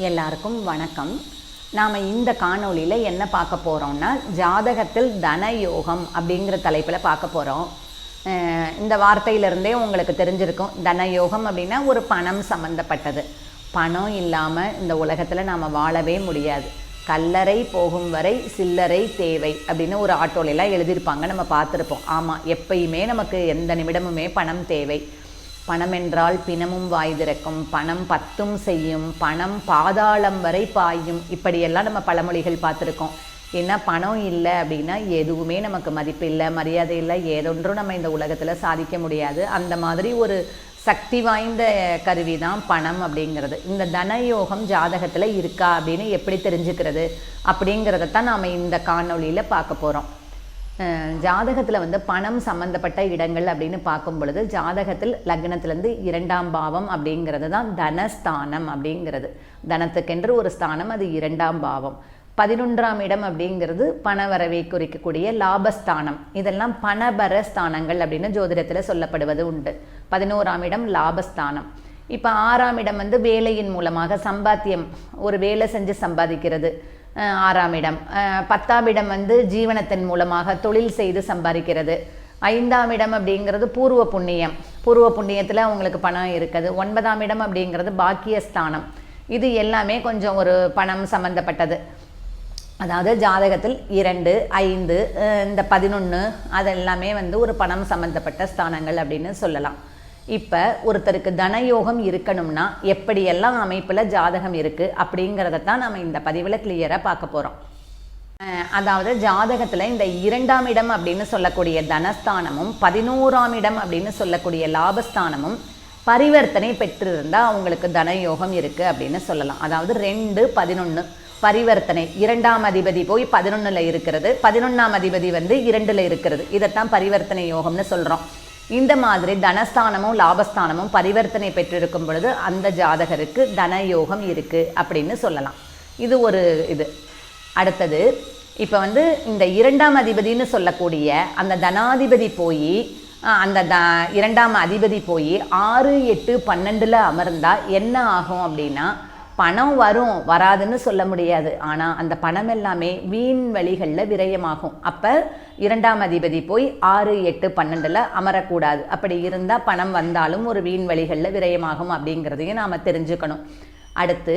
எல்லாருக்கும் வணக்கம். நாம் இந்த காணொளியில் என்ன பார்க்க போகிறோம்னா ஜாதகத்தில் தன யோகம் அப்படிங்கிற தலைப்பில் பார்க்க போகிறோம் இந்த வார்த்தையிலிருந்தே உங்களுக்கு தெரிஞ்சிருக்கும் தன யோகம் அப்படின்னா ஒரு பணம் சம்மந்தப்பட்டது பணம் இல்லாமல் இந்த உலகத்தில் நாம் வாழவே முடியாது. கல்லறை போகும் வரை சில்லறை தேவை அப்படின்னு ஒரு ஆட்டோலெலாம் எழுதியிருப்பாங்க நம்ம பார்த்துருப்போம். ஆமாம் எப்பயுமே நமக்கு எந்த நிமிடமுமே பணம் தேவை. பணம் என்றால் பிணமும் வாய் திறக்கும் பணம் பத்தும் செய்யும் பணம் பாதாளம் வரை பாயும். இப்படியெல்லாம் நம்ம பழமொழிகள் பார்த்துருக்கோம். ஏன்னா பணம் இல்லை அப்படின்னா எதுவுமே நமக்கு மதிப்பு இல்லை மரியாதை இல்லை ஏதொன்றும் நம்ம இந்த உலகத்தில் சாதிக்க முடியாது. அந்த மாதிரி ஒரு சக்தி வாய்ந்த கருவி தான் பணம் அப்படிங்கிறது. இந்த தனயோகம் ஜாதகத்தில் இருக்கா அப்படின்னு எப்படி தெரிஞ்சுக்கிறது அப்படிங்கிறத தான் நாம் இந்த காணொலியில் பார்க்க போகிறோம் ஜாதகத்தில் வந்து பணம் சம்மந்தப்பட்ட இடங்கள் அப்படின்னு பார்க்கும் பொழுது ஜாதகத்தில் லக்னத்திலேருந்து இரண்டாம் பாவம் அப்படிங்கிறது தான் தனஸ்தானம் அப்படிங்கிறது. தனத்துக்கென்று ஒரு ஸ்தானம் அது இரண்டாம் பாவம். பதினொன்றாம் இடம் அப்படிங்கிறது பணவரவை குறிக்கக்கூடிய லாபஸ்தானம். இதெல்லாம் பணபர ஸ்தானங்கள் அப்படின்னு ஜோதிடத்தில் சொல்லப்படுவது உண்டு. பதினோராம் இடம் லாபஸ்தானம். இப்போ ஆறாம் இடம் வந்து வேலையின் மூலமாக சம்பாத்தியம் ஒரு வேலை செஞ்சு சம்பாதிக்கிறது. ஆறாம் இடம். பத்தாம் இடம் வந்து ஜீவனத்தின் மூலமாக தொழில் செய்து சம்பாதிக்கிறது. ஐந்தாம் இடம் அப்படிங்கிறது பூர்வ புண்ணியம். பூர்வ புண்ணியத்தில் அவங்களுக்கு பணம் இருக்குது. ஒன்பதாம் இடம் அப்படிங்கிறது பாக்கியஸ்தானம். இது எல்லாமே கொஞ்சம் ஒரு பணம் சம்மந்தப்பட்டது அதாவது ஜாதகத்தில் இரண்டு ஐந்து இந்த பதினொன்று அதெல்லாமே வந்து ஒரு பணம் சம்மந்தப்பட்ட ஸ்தானங்கள் அப்படின்னு சொல்லலாம். இப்போ ஒருத்தருக்கு தனயோகம் இருக்கணும்னா எப்படியெல்லாம் அமைப்பில் ஜாதகம் இருக்குது அப்படிங்கிறத தான் நம்ம இந்த பதிவில் கிளியராக பார்க்க போகிறோம் அதாவது ஜாதகத்தில் இந்த இரண்டாம் இடம் அப்படின்னு சொல்லக்கூடிய தனஸ்தானமும் பதினோராம் இடம் அப்படின்னு சொல்லக்கூடிய லாபஸ்தானமும் பரிவர்த்தனை பெற்றிருந்தால் அவங்களுக்கு தனயோகம் இருக்குது அப்படின்னு சொல்லலாம். அதாவது ரெண்டு பதினொன்று பரிவர்த்தனை. இரண்டாம் அதிபதி போய் பதினொன்றில் இருக்கிறது. பதினொன்றாம் அதிபதி வந்து இரண்டில் இருக்கிறது. இதைத்தான் பரிவர்த்தனை யோகம்னு சொல்கிறோம் இந்த மாதிரி தனஸ்தானமும் லாபஸ்தானமும் பரிவர்த்தனை பெற்றிருக்கும் பொழுது அந்த ஜாதகருக்கு தன யோகம் இருக்குது அப்படின்னு சொல்லலாம். இது ஒரு இது. அடுத்தது இப்போ வந்து இந்த இரண்டாம் அதிபதினு சொல்லக்கூடிய அந்த தனாதிபதி போய் அந்த த இரண்டாம் அதிபதி போய் ஆறு எட்டு பன்னெண்டில் அமர்ந்தால் என்ன ஆகும் அப்படின்னா பணம் வரும் வராதுன்னு சொல்ல முடியாது. ஆனால் அந்த பணம் எல்லாமே வீண் வழிகளில் விரயமாகும். அப்போ இரண்டாம் அதிபதி போய் ஆறு எட்டு பன்னெண்டில் அமரக்கூடாது. அப்படி இருந்தால் பணம் வந்தாலும் ஒரு வீண் வழிகளில் விரயமாகும் அப்படிங்கிறதையும் நாம் தெரிஞ்சுக்கணும். அடுத்து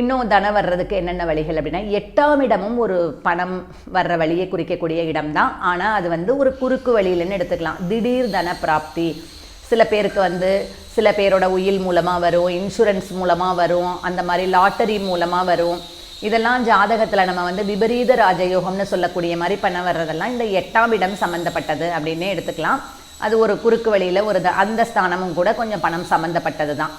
இன்னும் தனம் வர்றதுக்கு என்னென்ன வழிகள் அப்படின்னா எட்டாம் இடமும் ஒரு பணம் வர்ற வழியை குறிக்கக்கூடிய இடம் தான் ஆனால் அது வந்து ஒரு குறுக்கு வழியிலன்னு எடுத்துக்கலாம். திடீர் தன பிராப்தி. சில பேருக்கு வந்து சில பேரோட உயில் மூலமாக வரும் இன்சூரன்ஸ் மூலமாக வரும் அந்த மாதிரி லாட்டரி மூலமாக வரும். இதெல்லாம் ஜாதகத்தில் நம்ம வந்து விபரீத ராஜயோகம்னு சொல்லக்கூடிய மாதிரி பண்ண வர்றதெல்லாம் இந்த எட்டாம் இடம் சம்மந்தப்பட்டது அப்படின்னே எடுத்துக்கலாம். அது ஒரு குறுக்கு வழியில் ஒரு அந்த ஸ்தானமும் கூட கொஞ்சம் பணம் சம்மந்தப்பட்டது தான்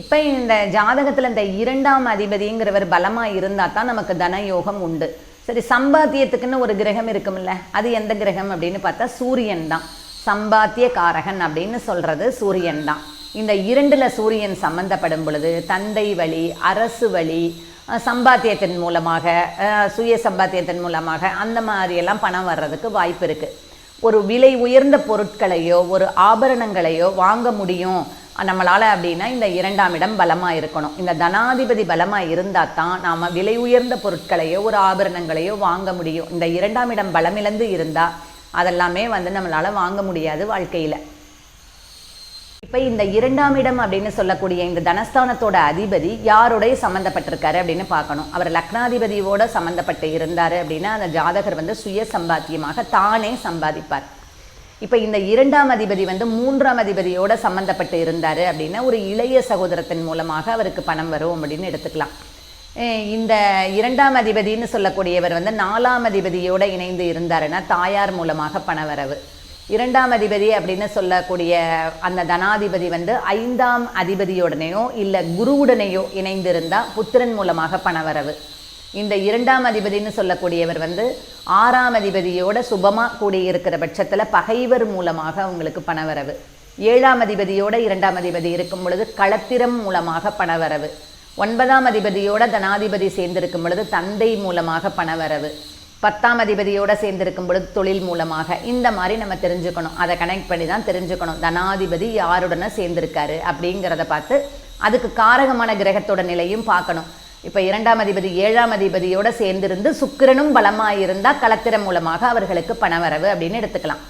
இப்போ இந்த ஜாதகத்தில் இந்த இரண்டாம் அதிபதிங்கிறவர் பலமாக இருந்தால் தான் நமக்கு தனயோகம் உண்டு. சரி சம்பாத்தியத்துக்குன்னு ஒரு கிரகம் இருக்கும்ல அது எந்த கிரகம் அப்படின்னு பார்த்தா சூரியன் தான். சம்பாத்திய காரகன் அப்படின்னு சொல்கிறது சூரியன் தான் இந்த இரண்டில் சூரியன் சம்பந்தப்படும் பொழுது தந்தை வழி அரசு வழி சம்பாத்தியத்தின் மூலமாக சுய சம்பாத்தியத்தின் மூலமாக அந்த மாதிரியெல்லாம் பணம் வர்றதுக்கு வாய்ப்பு இருக்குது ஒரு விலை உயர்ந்த பொருட்களையோ ஒரு ஆபரணங்களையோ வாங்க முடியும். நம்மளால் அப்படின்னா இந்த இரண்டாம் இடம் பலமாக இருக்கணும். இந்த தனாதிபதி பலமாக இருந்தால் தான் நாம் விலை உயர்ந்த பொருட்களையோ ஒரு ஆபரணங்களையோ வாங்க முடியும். இந்த இரண்டாம் இடம் பலமிழந்து இருந்தால் அதெல்லாமே வந்து நம்மளால் வாங்க முடியாது வாழ்க்கையில். இப்போ இந்த இரண்டாம் இடம் அப்படின்னு சொல்லக்கூடிய இந்த தனஸ்தானத்தோட அதிபதி யாருடைய சம்மந்தப்பட்டிருக்காரு அப்படின்னு பார்க்கணும். அவர் லக்னாதிபதியோட சம்மந்தப்பட்டு இருந்தார் அப்படின்னா அந்த ஜாதகர் வந்து சுய சம்பாத்தியமாக தானே சம்பாதிப்பார். இப்போ இந்த இரண்டாம் அதிபதி வந்து மூன்றாம் அதிபதியோட சம்மந்தப்பட்டு இருந்தார் அப்படின்னா ஒரு இளைய சகோதரத்தின் மூலமாக அவருக்கு பணம் வரும் அப்படின்னு எடுத்துக்கலாம். இந்த இரண்டாம் அதிபதினு சொல்லக்கூடியவர் வந்து நாலாம் அதிபதியோடு இணைந்து இருந்தாருன்னா தாயார் மூலமாக பணவரவு. இரண்டாம் அதிபதி அப்படின்னு சொல்லக்கூடிய அந்த தனாதிபதி வந்து ஐந்தாம் அதிபதியுடனேயோ இல்லை குருவுடனேயோ இணைந்திருந்தால் புத்திரன் மூலமாக பணவரவு. இந்த இரண்டாம் அதிபதினு சொல்லக்கூடியவர் வந்து ஆறாம் அதிபதியோட சுபமாக கூடியிருக்கிற பட்சத்தில் பகைவர் மூலமாக அவங்களுக்கு பணவரவு. ஏழாம் அதிபதியோட இரண்டாம் அதிபதி இருக்கும் பொழுது களத்திரம் மூலமாக பணவரவு. ஒன்பதாம் அதிபதியோட தனாதிபதி சேர்ந்திருக்கும் பொழுது தந்தை மூலமாக பணவரவு. பத்தாம் அதிபதியோட சேர்ந்திருக்கும் பொழுது தொழில் மூலமாக. இந்த மாதிரி நம்ம தெரிஞ்சுக்கணும். அதை கனெக்ட் பண்ணி தான் தெரிஞ்சுக்கணும். தனாதிபதி யாருடனே சேர்ந்திருக்காரு அப்படிங்கிறத பார்த்து அதுக்கு காரகமான கிரகத்தோட நிலையும் பார்க்கணும். இப்போ இரண்டாம் அதிபதி ஏழாம் அதிபதியோட சேர்ந்திருந்து சுக்கிரனும் பலமாக இருந்தால் கலத்திரம் மூலமாக அவர்களுக்கு பணவரவு அப்படின்னு எடுத்துக்கலாம்.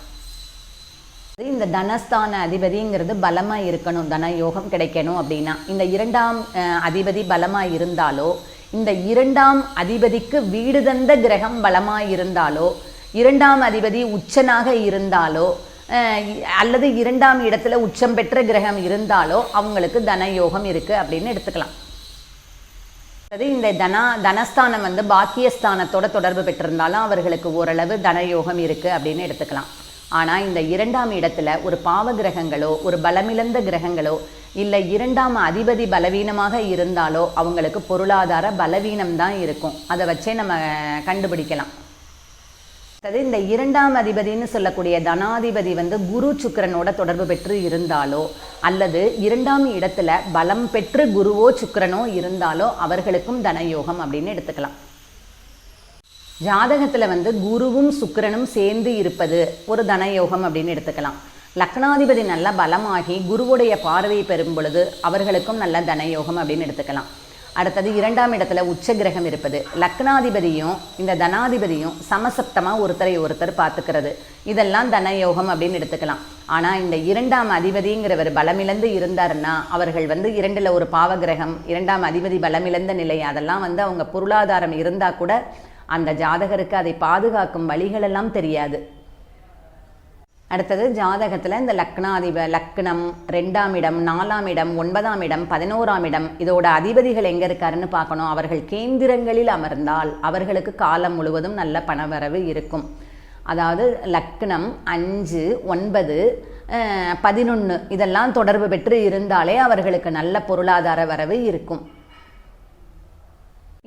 இந்த தனஸ்தான அதிபதிங்கிறது பலமாக இருக்கணும் தன யோகம் கிடைக்கணும் அப்படின்னா இந்த இரண்டாம் அதிபதி பலமாக இருந்தாலோ இந்த இரண்டாம் அதிபதிக்கு வீடு தந்த கிரகம் பலமாக இருந்தாலோ இரண்டாம் அதிபதி உச்சனாக இருந்தாலோ அல்லது இரண்டாம் இடத்துல உச்சம் பெற்ற கிரகம் இருந்தாலோ அவங்களுக்கு தன யோகம் இருக்குது அப்படின்னு எடுத்துக்கலாம். அது இந்த தனா தனஸ்தானம் வந்து பாக்கியஸ்தானத்தோட தொடர்பு பெற்றிருந்தாலும் அவர்களுக்கு ஓரளவு தனயோகம் இருக்குது அப்படின்னு எடுத்துக்கலாம். ஆனால் இந்த இரண்டாம் இடத்துல ஒரு பாவ கிரகங்களோ ஒரு பலமிழந்த கிரகங்களோ இல்லை இரண்டாம் அதிபதி பலவீனமாக இருந்தாலோ அவங்களுக்கு பொருளாதார பலவீனம் தான் இருக்கும். அதை வச்சே நம்ம கண்டுபிடிக்கலாம். அதாவது இந்த இரண்டாம் அதிபதின்னு சொல்லக்கூடிய தனாதிபதி வந்து குரு சுக்கரனோட தொடர்பு பெற்று இருந்தாலோ அல்லது இரண்டாம் இடத்துல பலம் பெற்று குருவோ சுக்கரனோ இருந்தாலோ அவர்களுக்கும் தனயோகம் அப்படின்னு எடுத்துக்கலாம். ஜாதகத்தில் வந்து குருவும் சுக்கிரனும் சேர்ந்து இருப்பது ஒரு தனயோகம் அப்படின்னு எடுத்துக்கலாம். லக்னாதிபதி நல்ல பலமாகி குருவுடைய பார்வையை பெறும் பொழுது அவர்களுக்கும் நல்ல தனயோகம் அப்படின்னு எடுத்துக்கலாம். அடுத்தது இரண்டாம் இடத்துல உச்ச கிரகம் இருப்பது. லக்னாதிபதியும் இந்த தனாதிபதியும் சமசப்தமாக ஒருத்தரை ஒருத்தர் பார்த்துக்கிறது. இதெல்லாம் தனயோகம் அப்படின்னு எடுத்துக்கலாம். ஆனால் இந்த இரண்டாம் அதிபதிங்கிறவர் பலமிழந்து இருந்தாருன்னா அவர்கள் வந்து இரண்டில் ஒரு பாவகிரகம் இரண்டாம் அதிபதி பலமிழந்த நிலை அதெல்லாம் வந்து அவங்க பொருளாதாரம் இருந்தால் கூட அந்த ஜாதகருக்கு அதை பாதுகாக்கும் வழிகளெல்லாம் தெரியாது. அடுத்தது ஜாதகத்தில் இந்த லக்னாதிப லக்னம் ரெண்டாம் இடம் நாலாம் இடம் ஒன்பதாம் இடம் பதினோராம் இடம் இதோட அதிபதிகள் எங்கே இருக்காருன்னு பார்க்கணும். அவர்கள் கேந்திரங்களில் அமர்ந்தால் அவர்களுக்கு காலம் முழுவதும் நல்ல பணவரவு இருக்கும். அதாவது லக்னம் அஞ்சு ஒன்பது பதினொன்று இதெல்லாம் தொடர்பு பெற்று இருந்தாலே அவர்களுக்கு நல்ல பொருளாதார வரவு இருக்கும்.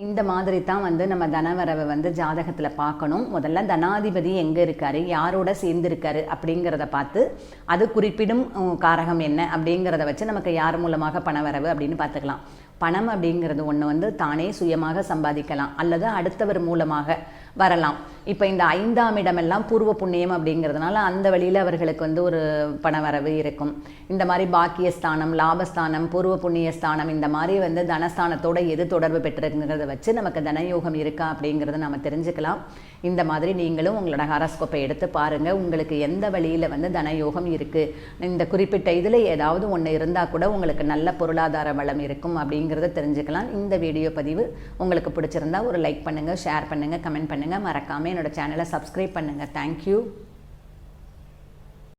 இந்த மாதிரி தான் வந்து நம்ம தனவரவை வந்து ஜாதகத்தில் பார்க்கணும். முதல்ல தனாதிபதி எங்கே இருக்காரு யாரோட சேர்ந்திருக்காரு அப்படிங்கிறத பார்த்து அது குறிப்பிடும் காரகம் என்ன அப்படிங்கிறத வச்சு நமக்கு யார் மூலமாக பணவரவு அப்படின்னு பார்த்துக்கலாம். பணம் அப்படிங்கிறது ஒன்று வந்து தானே சுயமாக சம்பாதிக்கலாம் அல்லது அடுத்தவர் மூலமாக வரலாம். இப்போ இந்த ஐந்தாம் இடமெல்லாம் பூர்வ புண்ணியம் அப்படிங்கிறதுனால அந்த வழியில் அவர்களுக்கு வந்து ஒரு பண வரவு இருக்கும். இந்த மாதிரி பாக்கியஸ்தானம் லாபஸ்தானம் பூர்வ புண்ணிய ஸ்தானம் இந்த மாதிரி வந்து தனஸ்தானத்தோட எது தொடர்பு பெற்றிருங்கிறத வச்சு நமக்கு தனயோகம் இருக்கா அப்படிங்கிறத நம்ம தெரிஞ்சுக்கலாம். இந்த மாதிரி நீங்களும் உங்களோட ஹாரஸ்கோப்பை எடுத்து பாருங்கள் உங்களுக்கு எந்த வழியில் வந்து தனயோகம் இருக்குது இந்த குறிப்பிட்ட இதில் ஏதாவது ஒன்று இருந்தால் கூட உங்களுக்கு நல்ல பொருளாதார வளம் இருக்கும் அப்படிங்கிறத தெரிஞ்சுக்கலாம். இந்த வீடியோ பதிவு உங்களுக்கு பிடிச்சிருந்தா ஒரு லைக் பண்ணுங்கள் ஷேர் பண்ணுங்கள் கமெண்ட் பண்ணுங்கள் மறக்காமல் என்னோட சேனலை சப்ஸ்கிரைப் பண்ணுங்கள் தேங்க்யூ